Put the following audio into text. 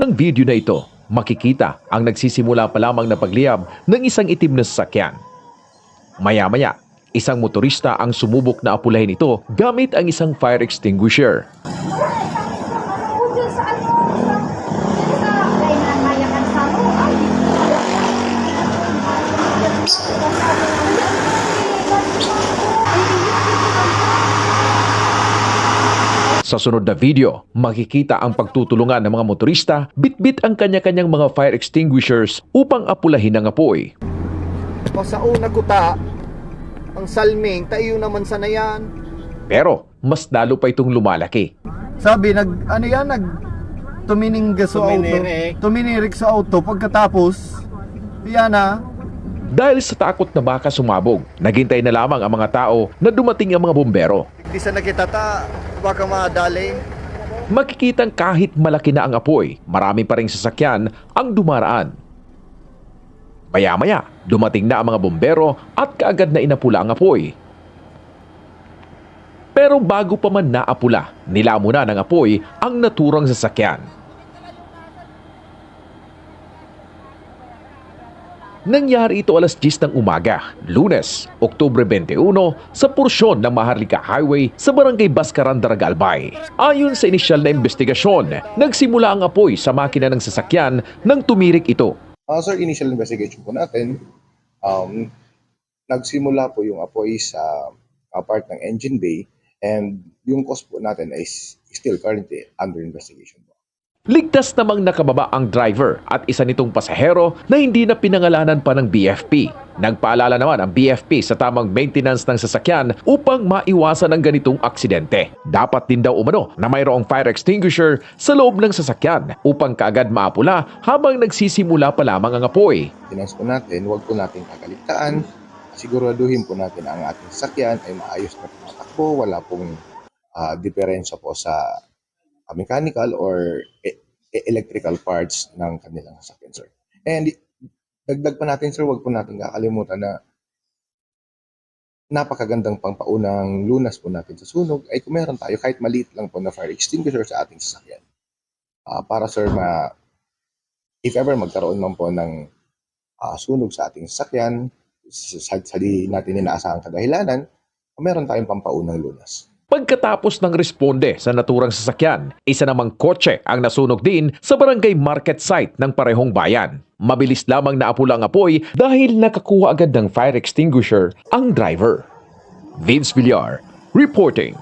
ng video na ito, makikita ang nagsisimula pa lamang na pagliyab ng isang itim na sasakyan. Maya-maya, isang motorista ang sumubok na apulahin ito gamit ang isang fire extinguisher. Sa sunod na video, makikita ang pagtutulungan ng mga motorista bitbit ang kanya-kanyang mga fire extinguishers upang apulahin ang apoy. O sa una kuta, ang salming, tayo naman sana yan. Pero mas lalo pa itong lumalaki. Sabi, nag, ano yan, nag, tumining sa auto. Tuminirik. Tuminirik sa auto. Pagkatapos, yan na, Dahil sa takot na baka sumabog, naghintay na lamang ang mga tao na dumating ang mga bombero. di sa nakitata, baka madali. Makikitang kahit malaki na ang apoy, marami pa ring sasakyan ang dumaraan. Maya-maya, dumating na ang mga bombero at kaagad na inapula ang apoy. Pero bago pa man naapula, nilamuna ng apoy ang naturang sasakyan. Nangyari ito alas 10 ng umaga, lunes, Oktubre 21, sa porsyon ng Maharlika Highway sa barangay Baskaran, Daragalbay. Ayon sa inisyal na investigasyon, nagsimula ang apoy sa makina ng sasakyan nang tumirik ito. Uh, sir, initial investigation po natin, um, nagsimula po yung apoy sa uh, part ng engine bay and yung cause po natin is still currently under investigation po. Ligtas namang nakababa ang driver at isa nitong pasahero na hindi na pinangalanan pa ng BFP. Nagpaalala naman ang BFP sa tamang maintenance ng sasakyan upang maiwasan ang ganitong aksidente. Dapat din daw umano na mayroong fire extinguisher sa loob ng sasakyan upang kaagad maapula habang nagsisimula pa lamang ang apoy. Finance po natin, huwag po natin kakaligtaan. Siguraduhin po natin ang ating sasakyan ay maayos na tumatakbo, wala pong uh, diferensya po sa uh, mechanical or e- e- electrical parts ng kanilang sasakyan, sir. And dagdag pa natin, sir, huwag po natin kakalimutan na napakagandang pangpaunang lunas po natin sa sunog ay kung meron tayo kahit maliit lang po na fire extinguisher sa ating sasakyan. Ah, para sir ma if ever magkaroon man po ng ah, sunog sa ating sasakyan sa, sa di natin inaasahang kadahilanan, meron tayong pampaunang lunas. Pagkatapos ng responde sa naturang sasakyan, isa namang kotse ang nasunog din sa barangay market site ng parehong bayan. Mabilis lamang naapula ang apoy dahil nakakuha agad ng fire extinguisher ang driver. Vince Villar, reporting.